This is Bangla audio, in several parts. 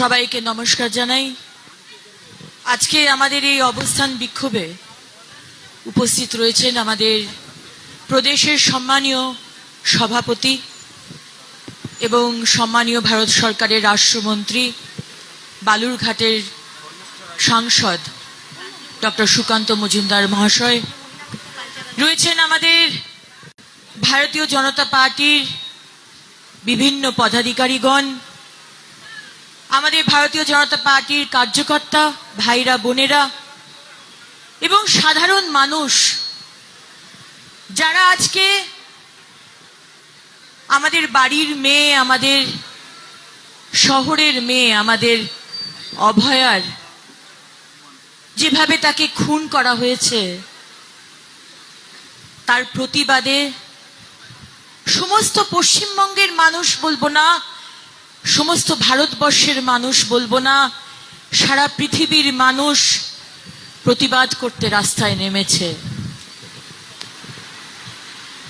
সবাইকে নমস্কার জানাই। আজকে আমাদের এই অবস্থান বিক্ষোভে উপস্থিত রয়েছেন আমাদের প্রদেশের সম্মানীয় সভাপতি এবং সম্মানীয় ভারত সরকারের রাষ্ট্রমন্ত্রী, বালুরঘাটের সাংসদ ডক্টর সুকান্ত মজুমদার মহাশয়। রয়েছেন আমাদের ভারতীয় জনতা পার্টির বিভিন্ন পদাধিকারীগণ আমাদের ভারতীয় জনতা পার্টির কার্যকর্তা, ভাইরা, বোনেরা এবং সাধারণ মানুষ যারা আজকে আমাদের বাড়ির মেয়ে, আমাদের শহরের মেয়ে, আমাদের অভয়ার যেভাবে তাকে খুন করা হয়েছে, তার প্রতিবাদে সমস্ত পশ্চিমবঙ্গের মানুষ বলব না সমস্ত ভারতবর্ষের মানুষ বলব না, সারা পৃথিবীর মানুষ প্রতিবাদ করতে রাস্তায় নেমেছে।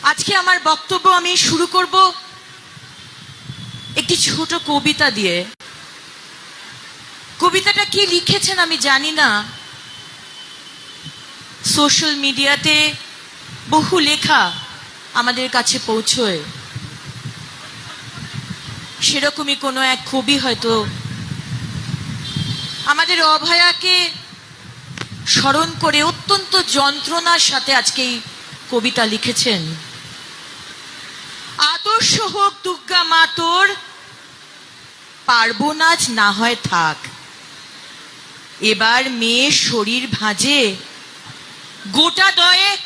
আজকে আমার বক্তব্য আমি শুরু করব একটি ছোট কবিতা দিয়ে। কবিতাটা কি লিখেছেন আমি জানি না। সোশ্যাল মিডিয়াতে বহু লেখা আমাদের কাছে পৌঁছয়। সেরকমই কোনো এক কবি হয়তো আমাদের অভয়াকে স্মরণ করে অত্যন্ত যন্ত্রণার সাথে আজকে এই কবিতা লিখেছেন। আদর্শ হোক দুর্গা মা তোর পারব না হয় থাক। এবার মেয়ে শরীর ভাঁজে, গোটা দয়েক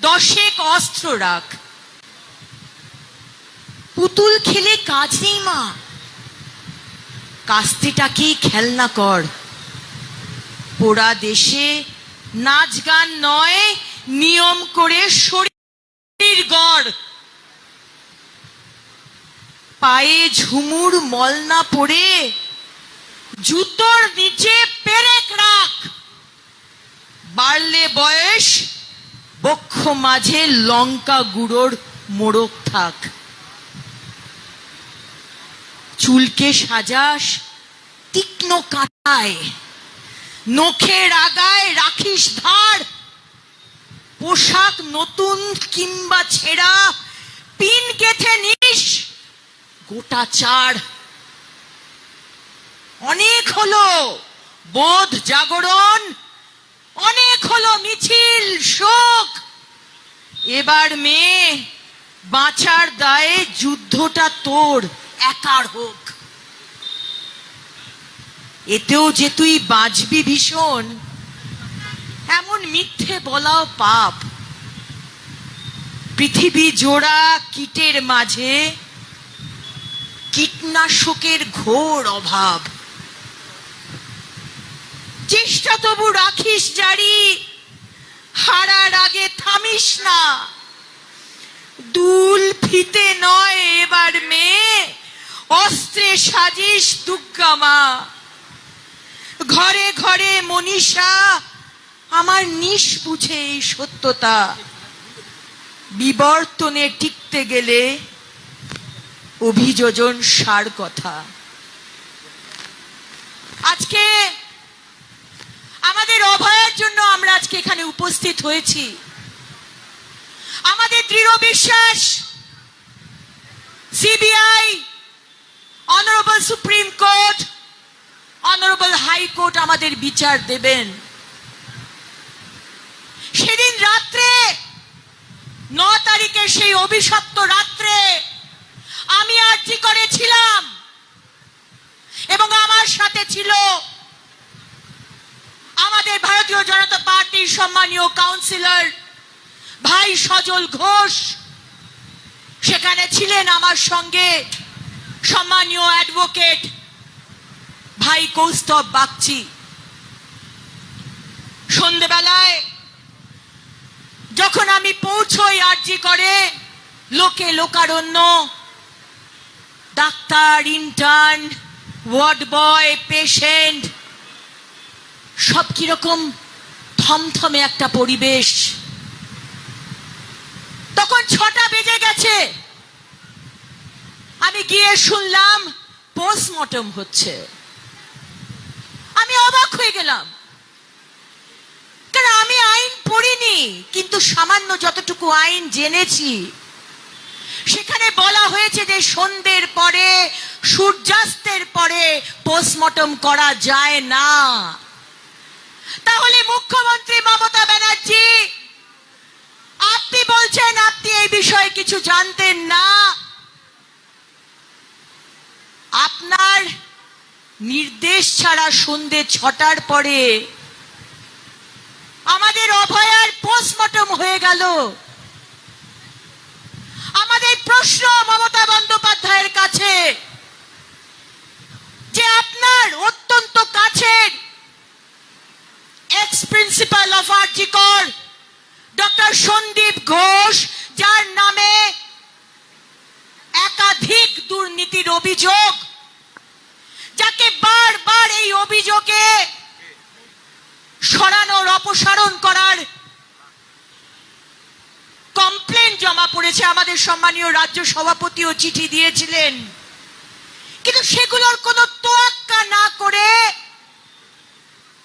দশেক অস্ত্র রাখ। পুতুল খেলে কাজ নেই, মা। কাস্তিটাকেই খেলনা কর। পোড়া দেশে নাচ গান নয়, নিয়ম করে শরীর গড়। পায়ে ঝুমুর মল না পড়ে জুতোর নিচে পেরেক রাখ। বাড়লে বয়স, বক্ষ মাঝে লঙ্কা গুঁড়োর মোড়ক থাক। চুলকে সাজাস, তীক্ষ্ণ কাটায়, নখের আগায় রাখিস ধার, পোশাক নতুন কিংবা ছেঁড়া, পিন গেথে নিস, গোটা চার। অনেক হলো বোধ জাগরণ, অনেক হলো মিছিল, শোক। এবার মেয়ে বাঁচার দায়ে যুদ্ধটা তোর। একার হোক। এতেও যে তুই বাঁচবি ভীষণ, এমন মিথ্যে বলাও পাপ। পৃথিবী জোড়া কীটের মাঝে কীটনাশকের ঘোর অভাব। চেষ্টা তবু রাখিস জারি, হারার আগে থামিস না। দুল ফিতে নয় এবার মেয়ে অস্ত্রে সাজিস দুর্গা মা। ঘরে ঘরে মনীষা, আমার নিশ বুঝে এই সত্যতা। বিবর্তনে টিকতে গেলে অভিযোজন সার কথা। আজকে আমাদের অভয়ের জন্য আমরা আজকে এখানে উপস্থিত হয়েছি। আমাদের দৃঢ় বিশ্বাস, CBI honourable Supreme Court honourable high court আমাদের বিচার দেবেন। সেদিন রাত্রে, ন তারিখে সেই অভিশপ্ত রাত্রে আমি আর্জি করেছিলাম এবং আমার সাথে ছিল আমাদের ভারতীয় জনতা পার্টির সম্মানীয় কাউন্সিলর ভাই সজল ঘোষ। সেখানে ছিলেন আমার সঙ্গে। সম্মানীয় অ্যাডভোকেট ভাই কৌস্তব বাগচি। সন্ধেবেলায় যখন আমি পৌঁছই আরজি করে, লোকে লোকারণ্য, doctor intern ward boy patient সব কীরকম থমথমে একটা পরিবেশ। তখন ছটা বেজে গেছে। আমি গিয়ে শুনলাম পোস্টমর্টম হচ্ছে। আমি অবাক হয়ে গেলাম। কারণ আমি আইন পড়িনি, কিন্তু সামান্য যতটুকু আইন জেনেছি, সেখানে বলা হয়েছে যে সন্ধ্যের পরে, সূর্যাস্তের পরে পোস্টমর্টম করা যায় না। তাহলে মুখ্যমন্ত্রী মমতা ব্যানার্জি, আপনি বলছেন, আপনি এই বিষয়ে কিছু জানতেন না। আপনার নির্দেশ ছাড়া সন্ধে ছটার পরে আমাদের অভয়ার পোস্টমর্টম হয়ে গেল। আমাদের প্রশ্ন মমতা বন্দ্যোপাধ্যায়ের কাছে যে আপনার অত্যন্ত কাছের ex principal of RG Kar doctor Sandip Ghosh যার নামে একাধিক দুর্নীতির অভিযোগ, যাকে বারবার এই অভিযোগে সরানোর অপসারণ করার কমপ্লেন জমা পড়েছে আমাদের সম্মানীয় রাজ্য সভাপতিও চিঠি দিয়েছিলেন। কিন্তু সেগুলোর কোনো তোয়াক্কা না করে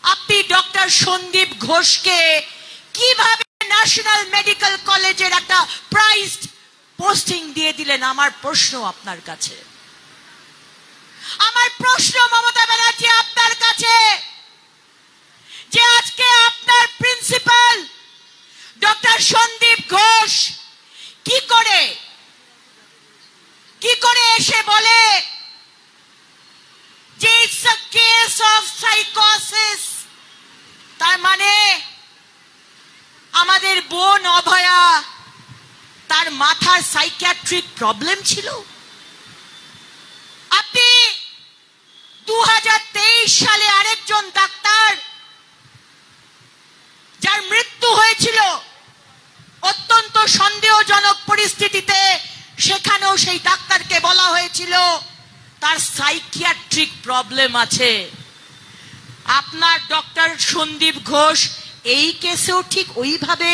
আপনি ডক্টর সন্দীপ ঘোষকে কীভাবে ন্যাশনাল মেডিকেল কলেজের একটা প্রাইজ পোস্টিং দিয়ে দিলেন আমার প্রশ্ন আপনার কাছে। আমার প্রশ্ন মমতা ব্যানার্জি আপনার কাছে। যে আজকে আপনার প্রিন্সিপাল ডক্টর সন্দীপ ঘোষ, কি করে কি করে এসে বলে যে ইটস আ কেস অফ সাইকোসিস তার মানে আমাদের বোন অভয়া তার মাথার সাইকিয়াট্রিক প্রবলেম ছিল? আপনি দুই হাজার তেইশ সালে আরেকজন ডাক্তার যার মৃত্যু হয়েছিল, অত্যন্ত সন্দেহজনক পরিস্থিতিতে সেখানেও সেই ডাক্তারকে বলা হয়েছিল, তার সাইকিয়াট্রিক প্রবলেম আছে। আপনার ডক্টর সন্দীপ ঘোষ এই কেসেও ঠিক ওইভাবে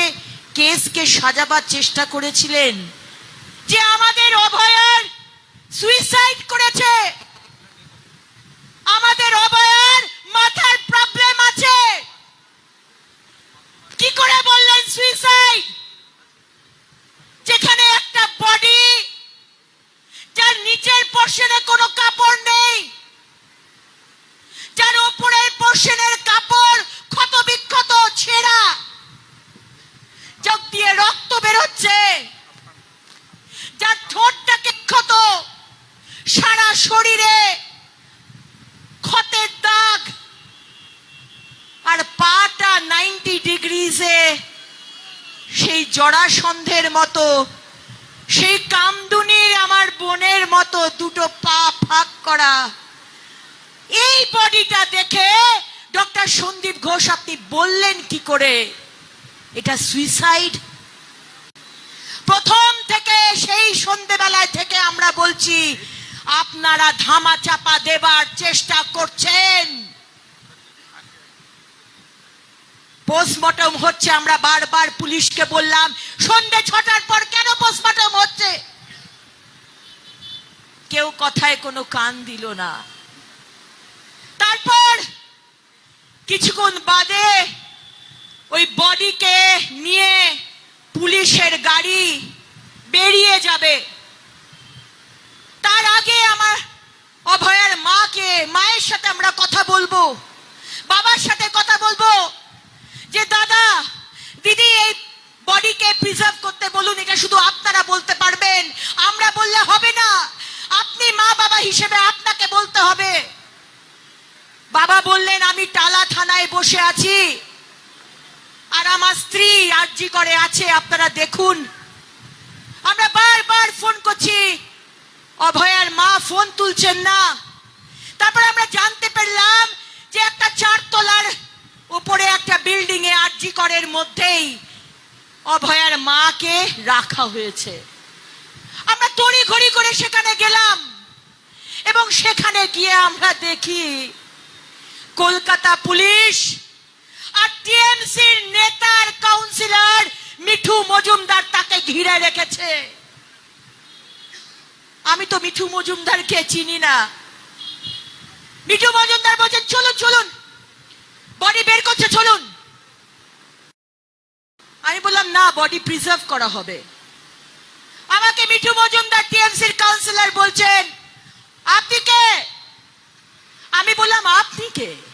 কেসকে সাজাবার চেষ্টা করেছিলেন যে আমাদের অভয়ার সুইসাইড করেছে। আমাদের অভয়ার মাথার প্রবলেম আছে। কি করে বললেন সুইসাইড যেখানে একটা বডি যার নিচের পোর্শনে কোনো কাপড় নেই, যার ওপরের পোর্শনের কাপড় ক্ষত বিক্ষত ছেঁড়া। চোখ দিয়ে রক্ত বেরোচ্ছে। যার ঠোঁটটাকে ক্ষত, সারা শরীরে ক্ষতের দাগ, আর পাটা নাইনটি ডিগ্রিজে সেই জড়াসন্ধের মতো, সেই কামদুনির আমার বোনের মতো দুটো পা ফাঁক করা। এই বডিটা দেখে ডক্টর সন্দীপ ঘোষ আপনি বললেন কি করে? এটা সুইসাইড প্রথম থেকে সেই সন্ধেবেলায় থেকে আমরা বলছি, আপনারা ধামা চাপা দেবার চেষ্টা করছেন। পোস্টমর্টম হচ্ছে, আমরা বারবার পুলিশকে বললাম, সন্ধে ছটার পর কেন পোস্টমর্টম হচ্ছে? কেউ কথায় কোনো কান দিল না। তারপর কিছুক্ষণ বাদে ওই বডিকে নিয়ে পুলিশের গাড়ি বেরিয়ে যাবে। তার আগে আমার অভয়ার মাকে, মায়ের সাথে আমরা কথা বলব, বাবার সাথে কথা বলব যে, দাদা, দিদি, এই বডিকে প্রিজার্ভ করতে বলুন, এটা শুধু আপনারা বলতে পারবেন, আমরা বললে হবে না, আপনি মা বাবা হিসেবে আপনাকে বলতে হবে। বাবা বললেন, আমি টালা থানায় বসে আছি। আর আমার স্ত্রী আর্জি করে আছে, আপনারা দেখুন। আমরা বারবার ফোন করছি, অভয়ার মা ফোন তুলছেন না। তারপরে আমরা জানতে পারলাম যে একটা চারতলার উপরে একটা বিল্ডিং এ আরজি করের মধ্যেই অভয়ার মাকে রাখা হয়েছে। আমরা তড়ি ঘড়ি করে সেখানে গেলাম এবং সেখানে গিয়ে আমরা দেখি, কলকাতা পুলিশ আর টিএমসির নেতার কাউন্সিলর মিঠু মজুমদার তাকে ঘিরে রেখেছে। আমি তো মিঠু মজুমদারকে চিনি না। মিঠু মজুমদার বলছেন চলুন চলুন। বডি বের করছে, চলুন। আমি বললাম, না, বডি প্রিজার্ভ করা হবে। আমাকে মিঠু মজুমদার টিএমসির কাউন্সিলর বলছেন, আপনি কে? আমি বললাম, আপনি কে?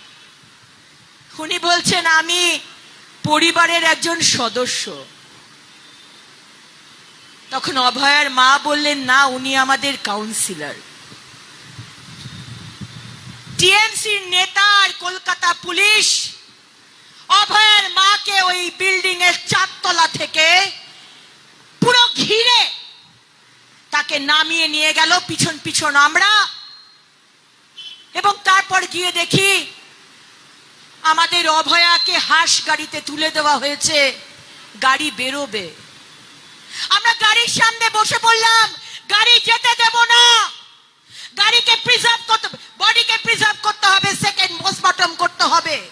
উনি বলছেন, আমি পরিবারের একজন সদস্য। তখন অভয়ার মা বললেন, না, উনি আমাদের কাউন্সিলর টিএমসির নেতা আর কলকাতা পুলিশ অভয়ের মাকে ওই বিল্ডিং এর চারতলা থেকে পুরো ঘিরে তাকে নামিয়ে নিয়ে গেল পিছন পিছন আমরা। এবং তারপর গিয়ে দেখি আমাদের অভয়াকে হাঁস গাড়িতে তুলে দেওয়া হয়েছে। গাড়ি বেরোবে। আমরা গাড়ির সামনে বসে পড়লাম। গাড়ি যেতে দেব না। গাড়িকে প্রিজার্ভ করতে বডিকে প্রিজার্ভ করতে হবে। সেকেন্ড পোস্টমর্টম করতে হবে।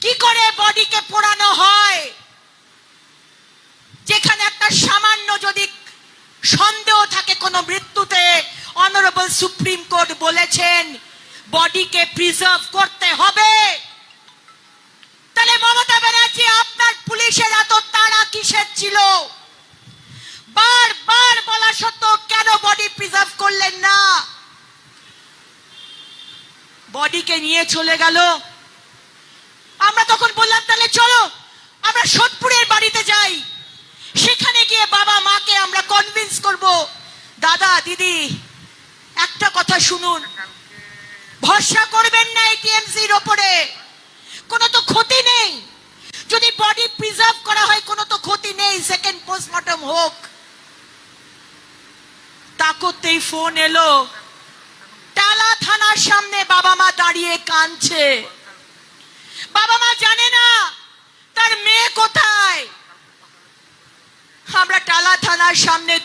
কি করে বডিকে পোড়ানো হয়? যেখানে একটা সামান্য যদি সন্দেহ থাকে কোনো মৃত্যুতে অনারেবল সুপ্রিম কোর্ট বলেছেন বডিকে প্রিজার্ভ করতে হবে। তাহলে মমতা ব্যানার্জি, আপনার পুলিশের এত তারা কিসের ছিল? বারবার বলা সত্ত্বেও কেন বডি প্রিজার্ভ করলেন না? বডিকে নিয়ে চলে গেল। আমরা তখন বললাম, তাহলে চলো, আমরা সোদপুরের বাড়িতে যাই। সেখানে গিয়ে বাবা মাকে আমরা কনভিন্স করব, দাদা, দিদি, একটা কথা শুনুন। ভরসা করবেন না এটিএমসির ওপরে। কোনো তো ক্ষতি নেই। যদি বডি প্রিজার্ভ করা হয়, কোনো তো ক্ষতি নেই। সেকেন্ড পোস্টমর্টম হোক। তা করতেই ফোন এলো। টালা থানার সামনে বাবা মা দাঁড়িয়ে কাঁদছে। বাবা মা জানে না, তার মেয়ে কোথায়? আমরা টালা থানার সামনে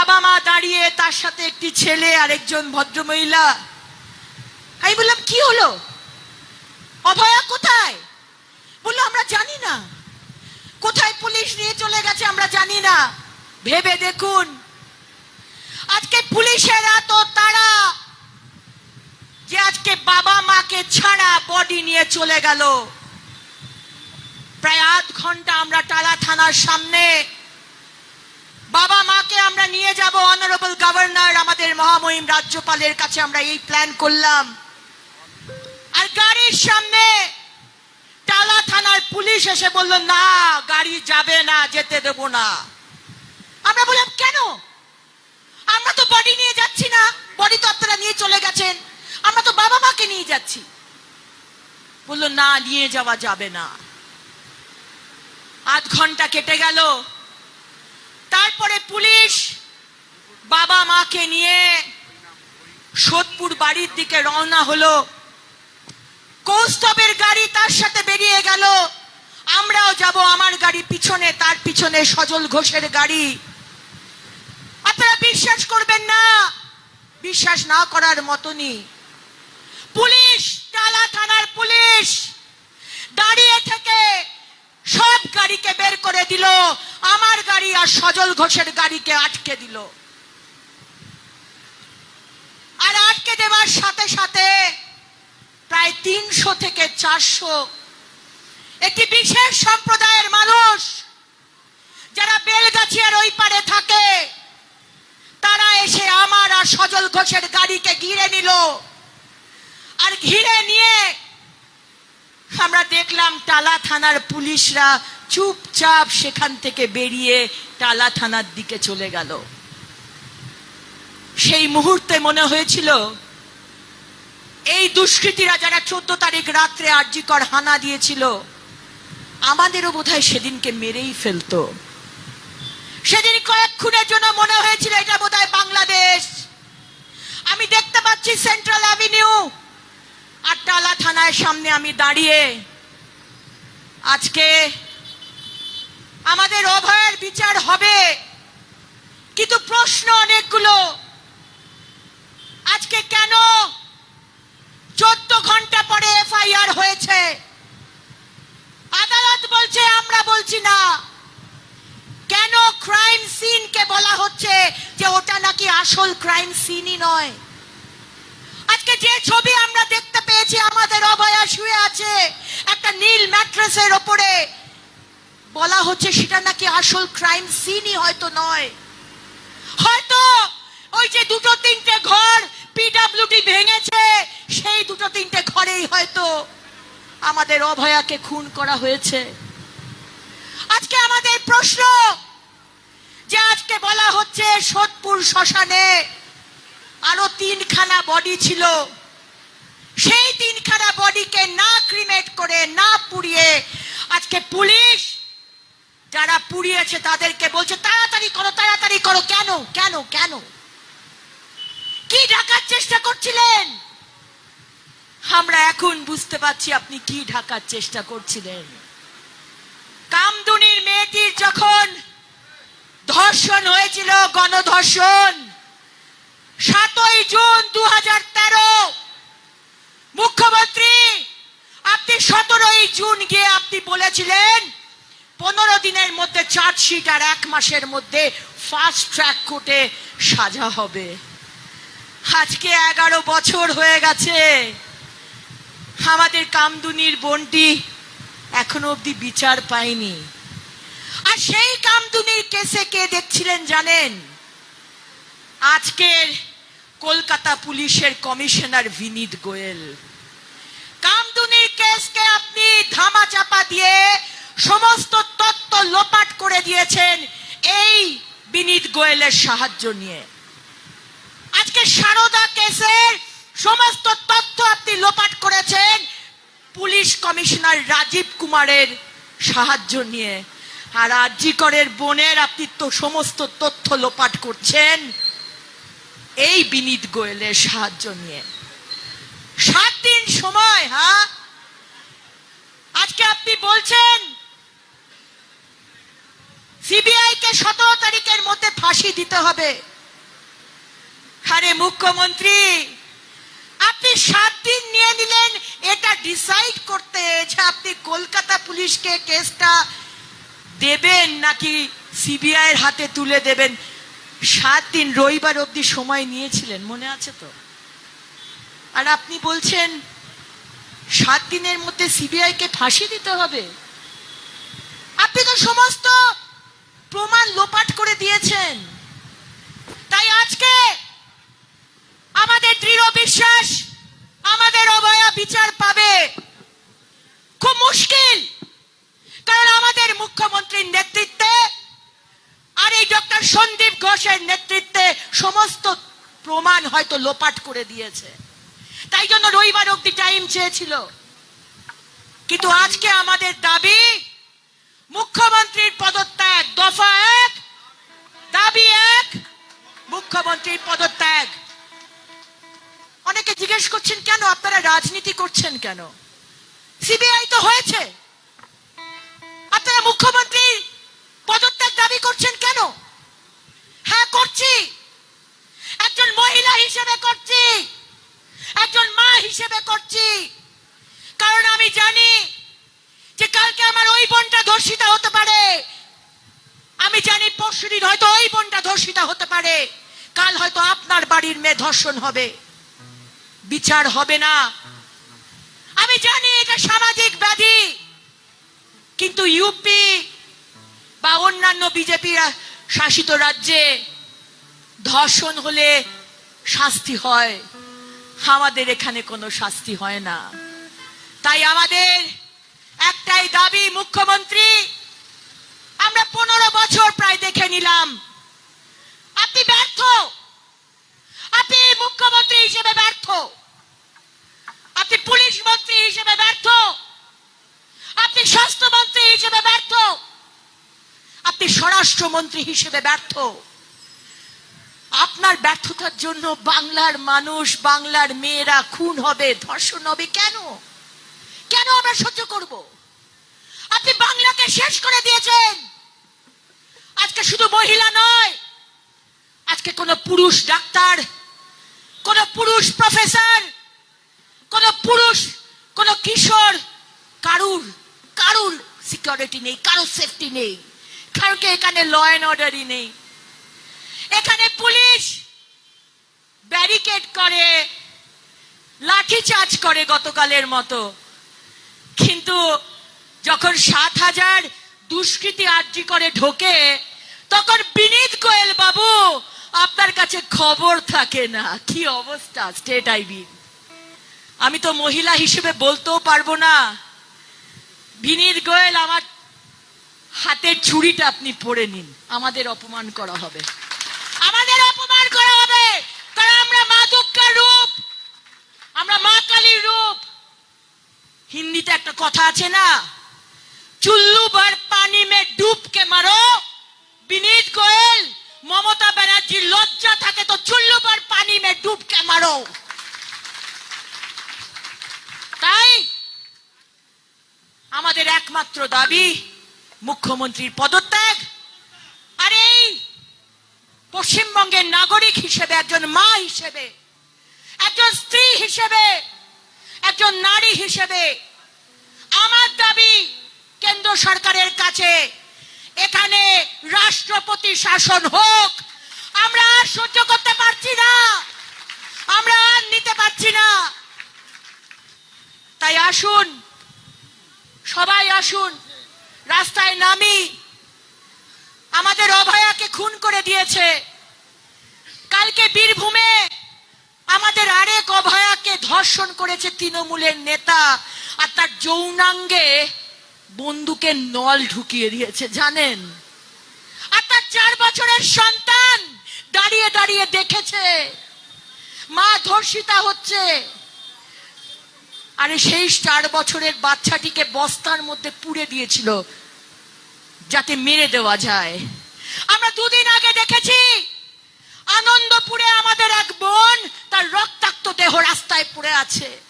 বাবা মা দাঁড়িয়ে, তার সাথে একটি ছেলে আর একজন ভদ্রমহিলা। আমি বললাম, কি হলো? অভয়া কোথায়? বলল, আমরা জানি না। কোথায় পুলিশ নিয়ে চলে গেছে আমরা জানি না। ভেবে দেখুন। আজকে পুলিশের এত তাড়া যে আজকে বাবা মাকে ছাড়া বডি নিয়ে চলে গেল। প্রায় আধ ঘণ্টা আমরা টালা থানার সামনে বাবা মাকে আমরা নিয়ে যাব অনারেবল গভর্নর আমাদের মহামহিম রাজ্যপালের কাছে আমরা এই প্ল্যান করলাম। আর গাড়ির সামনে টালা থানার পুলিশ এসে বলল, না, গাড়ি যাবে না, যেতে দেব না। আমরা বললাম, কেন? আমরা তো বডি নিয়ে যাচ্ছি না বডি তো আপনারা নিয়ে চলে গেছেন, আমরা তো বাবা মাকে নিয়ে যাচ্ছি। বলল, না, নিয়ে যাওয়া যাবে না। আধ ঘণ্টা কেটে গেল তারপরে পুলিশ বাবা মাকে নিয়ে সোদপুর বাড়ির দিকে রওনা হলো। কৌস্তবের গাড়ি তার সাথে বেরিয়ে গেল। আমরাও যাব আমার গাড়ি পিছনে, তার পিছনে সজল ঘোষের গাড়ি। আপনারা বিশ্বাস করবেন না, বিশ্বাস না করার মতনই। পুলিশ, টালা থানার পুলিশ, দাঁড়িয়ে গাড়িকে বের করে দিল। আমার গাড়ি আর সজল ঘোষের গাড়িকে আটকে দিল। আর আটকে দেওয়ার সাথে সাথে প্রায় তিনশো থেকে চারশো একটি বিশেষ সম্প্রদায়ের মানুষ যারা বেলগাছিয়ার ওই পারে থাকে, তারা এসে আমার আর সজল ঘোষের গাড়িকে ঘিরে নিল। আর ঘিরে নিয়ে আমরা দেখলাম টালা থানার পুলিশরা চুপচাপ সেখান থেকে বেরিয়ে টালা থানার দিকে চলে গেল। সেই মুহূর্তে মনে হয়েছিল, এই দুষ্কৃতীরা যারা চোদ্দ তারিখ রাত্রে আর্যিকর হানা দিয়েছিল, আমাদেরও বোধহয় সেদিনকে মেরেই ফেলতো। সেদিন কয়েক খুনের জন্য মনে হয়েছিল, এটা বোধহয় বাংলাদেশ। আমি দেখতে পাচ্ছি সেন্ট্রাল অ্যাভিনিউ। আর টালা থানার সামনে আমি দাঁড়িয়ে আজকে আমাদের অভয়ের বিচার হবে। কিন্তু প্রশ্ন অনেকগুলো। আজকে কেন চোদ্দ ঘণ্টা পরে এফআইআর হয়েছে? আদালত বলছে, আমরা বলছি না। কেন ক্রাইম সিনকে বলা হচ্ছে যে ওটা নাকি আসল ক্রাইম সিনই নয়? আজকে যে ছবি আমরা দেখতে পেয়েছি, আমাদের অভয়া শুয়ে আছে। একটা নীল ম্যাট্রেসের ওপরে। বলা হচ্ছে সেটা নাকি আসল ক্রাইম সিনই হয়তো নয়। হয়তো ওই যে দুটো তিনটে ঘর পিডাব্লিউডি ভেঙেছে, সেই দুটো তিনটে ঘরেই হয়তো আমাদের অভয়াকে খুন করা হয়েছে। আজকে আমাদের প্রশ্ন, যে আজকে বলা হচ্ছে সোদপুর শ্মশানে আরও তিনখানা বডি ছিল। সেই তিনখানা বডিকে না ক্রিমেট করে, না পুড়িয়ে আজকে পুলিশ যারা পুড়িয়েছে তাদেরকে বলছে, তাড়াতাড়ি করো তাড়াতাড়ি করো। কেন? কেন? কেন? কি ঢাকার চেষ্টা করছিলেন? আমরা এখন বুঝতে পারছি আপনি কি ঢাকার চেষ্টা করছিলেন। কামদুনির মেয়েটির যখন ধর্ষণ হয়েছিল, গণধর্ষণ, সাতই জুন দু হাজার তেরো, মুখ্যমন্ত্রী, আপনি সতেরোই জুন গিয়ে আপনি বলেছিলেন পনেরো দিনের মধ্যে চার্জশিট আর এক মাসের মধ্যে ফাস্ট ট্র্যাক কোর্টে সাজা হবে। আজকে এগারো বছর হয়ে গেছে। আমাদের কামদুনির বোনটি এখনও অবধি বিচার পায়নি। আর সেই কামদুনির কেসে কে দেখছিলেন জানেন? আজকের কলকাতা পুলিশের কমিশনার বিনীত গোয়েল। কামদুনির কেসকে আপনি ধামা চাপা দিয়ে সমস্ত তত্ত্ব লোপাট করে দিয়েছেন এই বিনীত গোয়েলের সাহায্য নিয়ে। আজকে সারদা কেসের সমস্ত তথ্য আপনি লোপাট করেছেন পুলিশ কমিশনার রাজীব কুমারের সাহায্য নিয়ে। আর আজিকরের বোনের আপনি তো সমস্ত তথ্য লোপাট করছেন এই বিনীত গোয়েলের সাহায্য নিয়ে। সাত দিন সময় হ্যাঁ? আজকে আপনি বলছেন সিবিআই কে সতেরো তারিখের মধ্যে ফাঁসি দিতে হবে। আরে মুখ্যমন্ত্রী, আপনি সাত দিন নিয়ে নিলেন, এটা ডিসাইড করতে যে আপনি কলকাতা পুলিশকে কেসটা দেবেন নাকি সিবিআই এর হাতে তুলে দেবেন? সাত দিন রবিবার অবধি সময় নিয়েছিলেন, মনে আছে তো? আর আপনি বলছেন, সাত দিনের মধ্যে সিবিআই কে ফাঁসি দিতে হবে। আপনি তো সমস্ত প্রমাণ লোপাট করে দিয়েছেন। তাই আজকে আমাদের দৃঢ় বিশ্বাস, আমাদের অবয়া বিচার পাবে। খুব মুশকিল, কারণ আমাদের মুখ্যমন্ত্রীর নেতৃত্বে আর এই ডক্টর সন্দীপ ঘোষের নেতৃত্বে সমস্ত প্রমাণ হয়তো লোপাট করে দিয়েছে। তাই জন্য রবিবার অব্দি টাইম চেয়েছিল। কিন্তু আজকে আমাদের দাবি মুখ্যমন্ত্রীর পদত্যাগ দফা এক দাবি এক, মুখ্যমন্ত্রীর পদত্যাগ। অনেকে জিজ্ঞেস করছেন, কেন আপনারা রাজনীতি করছেন কেন? সিবিআই তো হয়েছে। আপনারা মুখ্যমন্ত্রীর পদত্যাগ দাবি করছেন কেন? হ্যাঁ করছি। একজন মহিলা হিসেবে করছি। একজন মা হিসেবে করছি। কারণ আমি জানি যে কালকে আমার ওই বোনটা ধর্ষিতা হতে পারে। আমি জানি পরশুদিন হয়তো ওই বোনটা ধর্ষিতা হতে পারে। কাল হয়তো আপনার বাড়ির মেয়ে ধর্ষণ হবে। বিচার হবে না। আমি জানি এটা সামাজিক ব্যাধি। কিন্তু ইউপি বা অন্যান্য বিজেপি শাসিত রাজ্যে ধর্ষণ হলে শাস্তি হয়। আমাদের এখানে কোনো শাস্তি হয় না। তাই আমাদের একটাই দাবি, মুখ্যমন্ত্রী, আমরা পনেরো বছর প্রায় দেখে নিলাম। আপনি ব্যর্থ। আপনি মুখ্যমন্ত্রী হিসেবে ব্যর্থ। আপনি পুলিশ মন্ত্রী হিসেবে ব্যর্থ। আপনি স্বাস্থ্যমন্ত্রী হিসেবে ব্যর্থ। আপনি স্বরাষ্ট্রমন্ত্রী হিসেবে ব্যর্থ। আপনার ব্যর্থতার জন্য বাংলার মানুষ, বাংলার মেয়েরা খুন হবে। ধর্ষণ হবে কেন? কেন আমরা সহ্য করব? আপনি বাংলাকে শেষ করে দিয়েছেন। আজকে শুধু মহিলা নয়, আজকে কোনো পুরুষ ডাক্তার, কোন পুরুষ প্রফেসর, কোন পুরুষ, কোন কিশোর, কারুর কারুর সিকিউরিটি নেই, কারুর সেফটি নেই কারণকে এখানে ল অ্যান্ড অর্ডারই নেই। এখানে পুলিশ ব্যারিকেড করে, লাঠি চার্জ করে গতকালের মতো। কিন্তু যখন সাত হাজার দুষ্কৃতি আর্জি করে ঢোকে, তখন বিনীত গোয়েল বাবু আপনার কাছে খবর থাকে না। কি অবস্থা? স্টেট আইবি আমি তো মহিলা হিসেবে বলতেও পারব না। বিনীত গোয়েল, আমার হাতের ছুরিটা আপনি পড়ে নিন। আমাদের অপমান করা হবে। আমাদের অপমান করা হবে। কারণ আমরা মা দুর্গার রূপ। আমরা মা কালীর রূপ। হিন্দিতে একটা কথা আছে না? চুল্লু ভর পানি মে ডুব কে মারো, বিনীত গোয়েল, মমতা ব্যানার্জির লজ্জা থাকে তো চুল্লু ভর পানি মে ডুব কে মারো। তাই আমাদের একমাত্র দাবি, মুখ্যমন্ত্রীর পদত্যাগ, আর এই পশ্চিমবঙ্গের নাগরিক হিসেবে, একজন মা হিসেবে, একজন স্ত্রী হিসেবে একজন নারী হিসেবে আমার দাবি কেন্দ্র সরকারের কাছে, এখানে রাষ্ট্রপতি শাসন হোক, আমরা আর সহ্য করতে পারছি না, আমরা আর নিতে পারছি না। তাই আসুন, সবাই আসুন, রাস্তায় নামি, আমাদের অভয়াকে খুন করে দিয়েছে। কালকে বীরভূমে আমাদের আরেক অভয়াকে ধর্ষণ করেছে তৃণমূলের নেতা, আর তার যৌনাঙ্গে বন্দুকের নল ঢুকিয়ে দিয়েছে, জানেন? আর তার চার বছরের সন্তান দাঁড়িয়ে দাঁড়িয়ে দেখেছে, মা ধর্ষিতা হচ্ছে। আরে সেই চার বছরের বাচ্চাটিকে বস্তার মধ্যে পুড়ে দিয়েছিল, যাতে মেরে দেওয়া যায়। আমরা দুদিন আগে দেখেছি আনন্দপুরে আমাদের এক বোন, তার রক্তাক্ত দেহ রাস্তায় পড়ে আছে।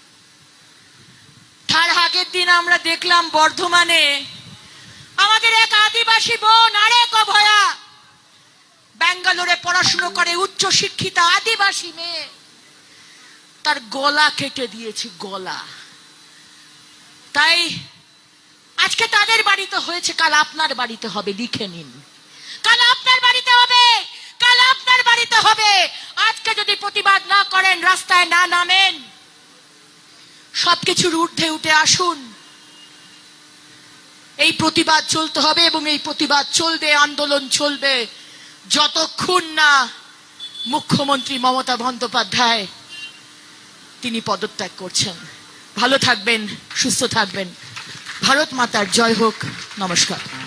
তার আগের দিন আমরা দেখলাম বর্ধমানে আমাদের এক আদিবাসী বোন, আরেক অভয়া, ব্যাঙ্গালোরে পড়াশুনো করে উচ্চ শিক্ষিতা আদিবাসী মেয়ে। তার গলা কেটে দিয়েছে, গলা। তাই আজকে তাদের বাড়িতে হয়েছে, কাল আপনার বাড়িতে হবে, লিখে নিন। কাল আপনার বাড়িতে হবে। আপনার বাড়িতে হবে। আজকে যদি প্রতিবাদ না করেন, রাস্তায় না নামেন। সবকিছুর ঊর্ধ্বে উঠে আসুন। এই প্রতিবাদ চলতে হবে এবং এই প্রতিবাদ চলবে, আন্দোলন চলবে। যতক্ষণ না মুখ্যমন্ত্রী মমতা বন্দ্যোপাধ্যায় তিনি পদত্যাগ করছেন। ভালো থাকবেন, সুস্থ থাকবেন। ভারত মাতার জয় হোক। নমস্কার।